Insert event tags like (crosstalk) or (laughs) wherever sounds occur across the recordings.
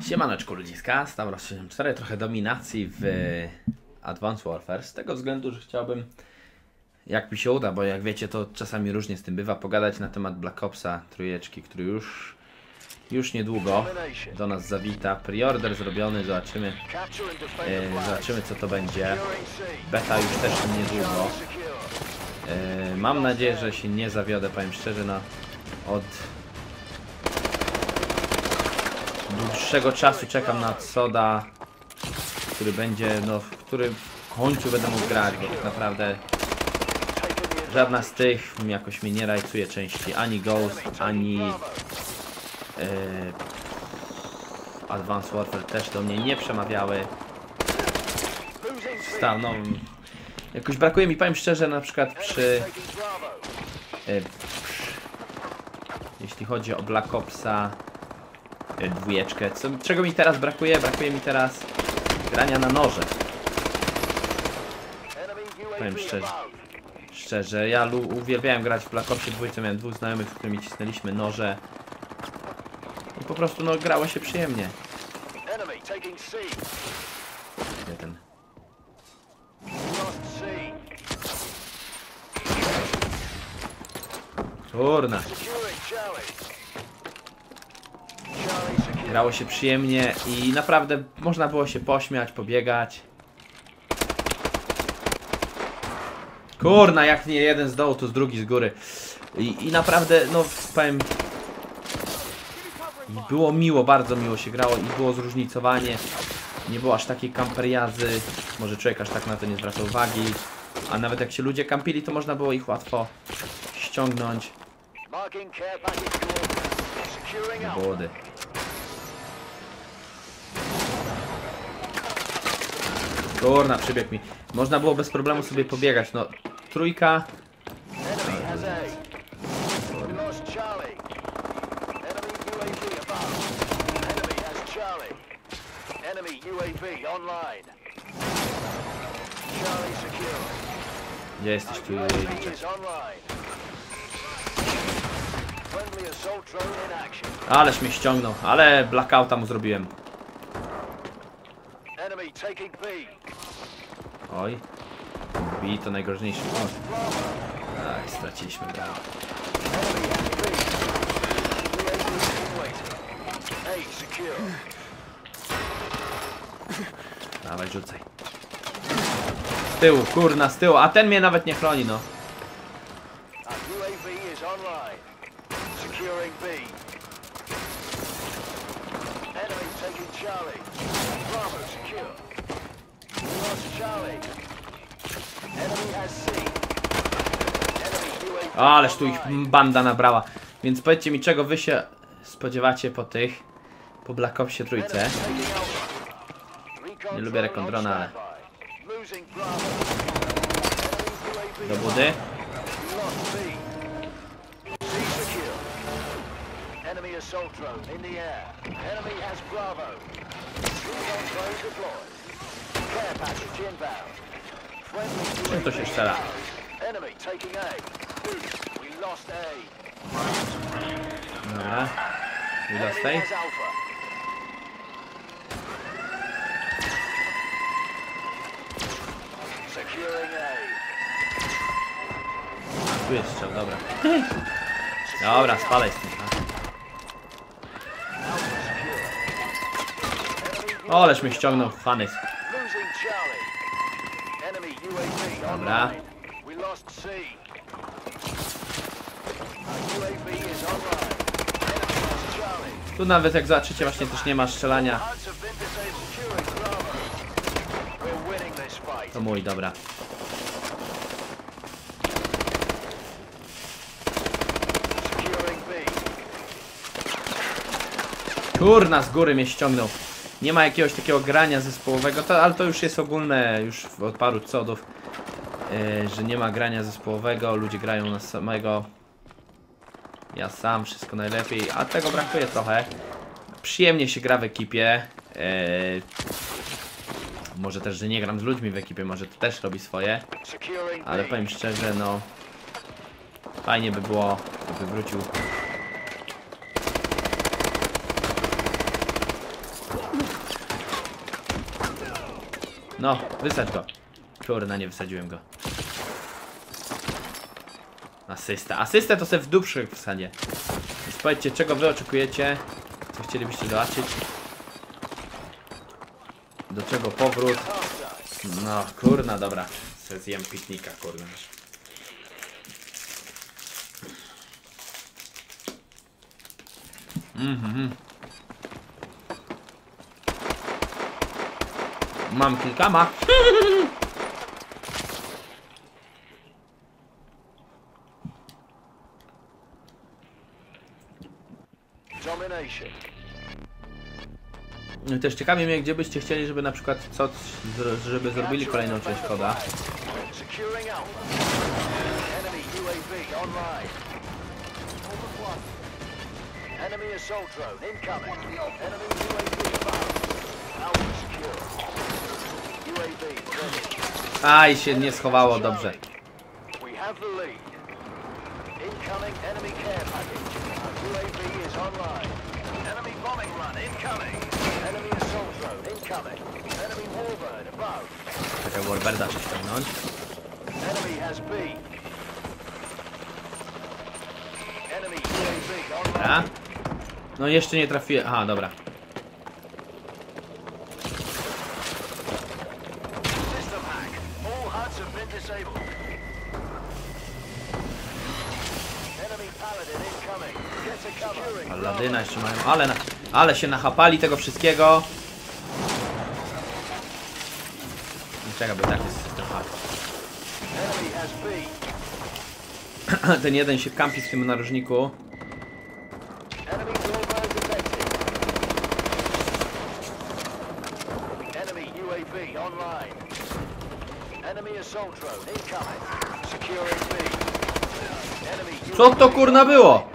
Siemaneczku ludziska, Stavros 74, trochę dominacji w Advanced Warfare, z tego względu, że chciałbym, jak mi się uda, bo jak wiecie, to czasami różnie z tym bywa, pogadać na temat Black Opsa trójeczki, który już, już niedługo do nas zawita. Preorder zrobiony, zobaczymy, e, zobaczymy co to będzie. Beta już też niedługo. E, mam nadzieję, że się nie zawiodę, powiem szczerze, no od dłuższego czasu czekam na Soda, który będzie, no, w którym w końcu będę mógł grać, bo tak naprawdę żadna z tych jakoś mnie nie rajcuje części, ani Ghost, ani Advanced Warfare też do mnie nie przemawiały. Staw, no, jakoś brakuje mi, powiem szczerze, na przykład przy e, jeśli chodzi o Black Opsa e, dwójeczkę. Co, czego mi teraz brakuje? Brakuje mi teraz grania na noże. Powiem szczerze. Szczerze, ja uwielbiałem grać w Black Opsie dwójce, miałem dwóch znajomych, z którymi cisnęliśmy noże. Prostu no grało się przyjemnie. Gdzie ten? Kurna. Grało się przyjemnie i naprawdę można było się pośmiać, pobiegać. Kurna, jak nie jeden z dołu, to z drugi z góry. I, i naprawdę, no powiem... Było miło, bardzo miło się grało i było zróżnicowanie. Nie było aż takiej kamperiazy. Może człowiek aż tak na to nie zwraca uwagi. A nawet jak się ludzie kampili, to można było ich łatwo ściągnąć. Wody. Kurna, przybiegł mi. Można było bez problemu sobie pobiegać, no. Trójka. Online. Charlie secure. Gdzie jesteś tu? Action. Aleś mnie ściągnął, ale blackouta mu zrobiłem. B. Oj. Bi to najgroźniejszy. O. Aj, straciliśmy brawo. Rzucaj. Z tyłu, kurna, z tyłu. A ten mnie nawet nie chroni, no. Ależ tu ich banda nabrała. Więc powiedzcie mi, czego wy się spodziewacie po tych, po Black Opsie trójce. Nie lubię on ale- Do budy. We lost. Enemy assault drone in the air. Enemy has Bravo. Recon drone deployed. Care package inbound. Friendly to się strzela? Enemy taking A. We lost A. Dobra. Securing A. Tu jest strzał, dobra. Dobra, spalaj z tym. Enemy Oleż mnie ściągnął, UAV Dobra. Tu nawet jak zobaczycie właśnie też nie ma strzelania. Odds have been disabled. Securing Bravo. We're winning this fight. To mój, dobra. Kurna, z góry mnie ściągnął. Nie ma jakiegoś takiego grania zespołowego, to, ale to już jest ogólne, już od paru codów, yy, że nie ma grania zespołowego, ludzie grają na samego. Ja sam, wszystko najlepiej, a tego brakuje trochę. Przyjemnie się gra w ekipie. Yy, Może też, że nie gram z ludźmi w ekipie, może to też robi swoje. Ale powiem szczerze, no... Fajnie by było, gdyby wrócił. No, wysadź go. Kurna, nie wysadziłem go. Asysta. Asystę to se w dupszych w sadzie. Więc powiedzcie, czego wy oczekujecie? Co chcielibyście zobaczyć? Do czego powrót? No, kurna, dobra. Zjem piknika, kurna. Mhm. Mam kilkama. Domination. Też ciekawi mnie, gdzie byście chcieli, żeby na przykład co, żeby zrobili kolejną część koda. Aj, się nie schowało, dobrze. Incoming enemy care package. UAV is online. Czekaj, Warberda trzeba ściągnąć. Dobra. No jeszcze nie trafiłem. Aha, dobra. Paladyna jeszcze mają. Ale, na, ale się nachapali tego wszystkiego. Czekaj, bo tak jest B. (clears throat) Ten jeden się kampi w tym narożniku. Co to kurna było?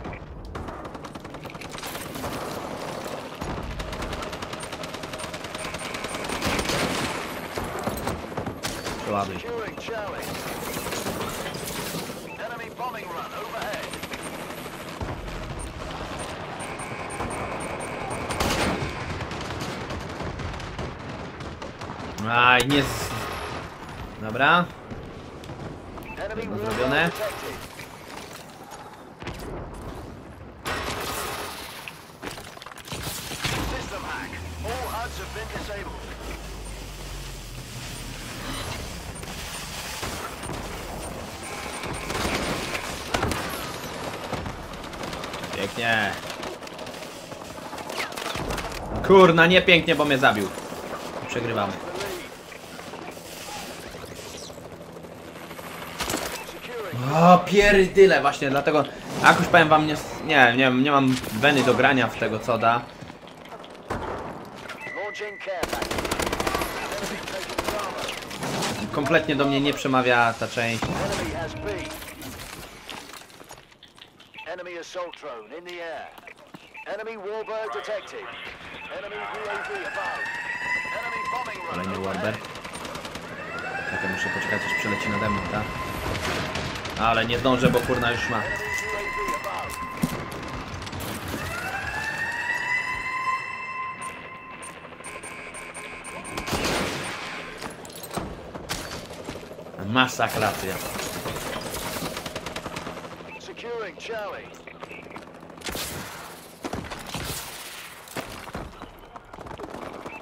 Overhead. Aj, nie z... Dobra. Jedno zrobione. System hack. All HUDs have been disabled. Pięknie. Kurna, nie pięknie, bo mnie zabił. Przegrywamy. O, pierdyle, właśnie dlatego jakoś powiem wam, nie, nie, nie, nie mam weny do grania w tego co da. Kompletnie do mnie nie przemawia ta część. Enemy assault drone in the air. Enemy warbird detected. Enemy UAV above. Enemy bombing run. Kolejny. Warbird. Czekaj, muszę poczekać aż przeleci nade mną, tak? Ale nie zdążę, bo kurna już ma. Above. Masakracja. Securing Charlie.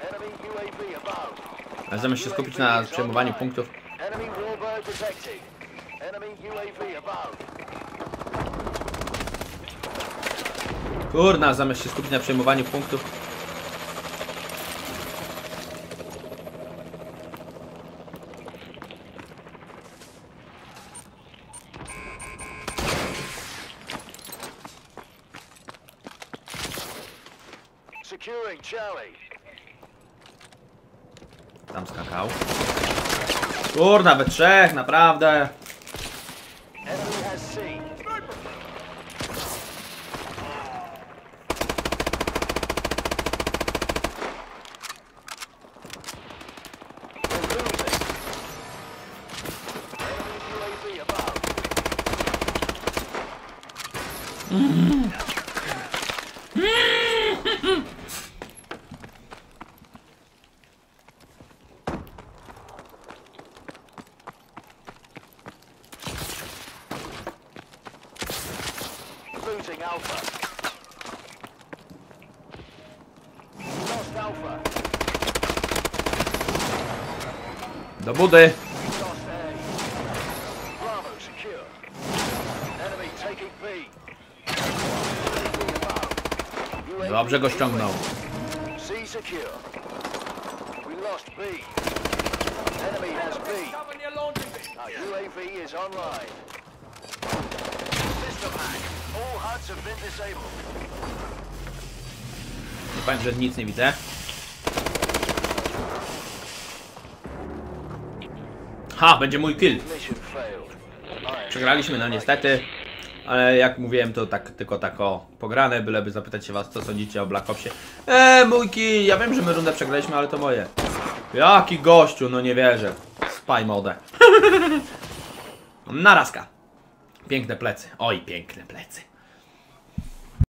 Enemy UAV above. Ale zamiast się skupić na przejmowaniu punktów, kurna, zamiast się skupić na przejmowaniu punktów, Securing Charlie tam skakał. Kurna, we trzech, naprawdę. Mm-hmm. Losing Alpha. Lost Alpha. Do budy. Lost A. Bravo secure. Enemy taking B. UAV Dobrze go ściągnął. C secure. We lost B. Enemy has B. Our UAV is online. System hack. All HUDs have been disabled. Nie powiem, że nic nie widzę. Ha, będzie mój kill. Przegraliśmy, no niestety. Ale jak mówiłem, to tak tylko tak o pograne, byleby zapytać się was, co sądzicie o Black Opsie. Eee, mój kill! Ja wiem, że my rundę przegraliśmy, ale to moje. Jaki gościu, no nie wierzę. Spy mode. (laughs) Narazka. Piękne plecy. Oj, piękne plecy.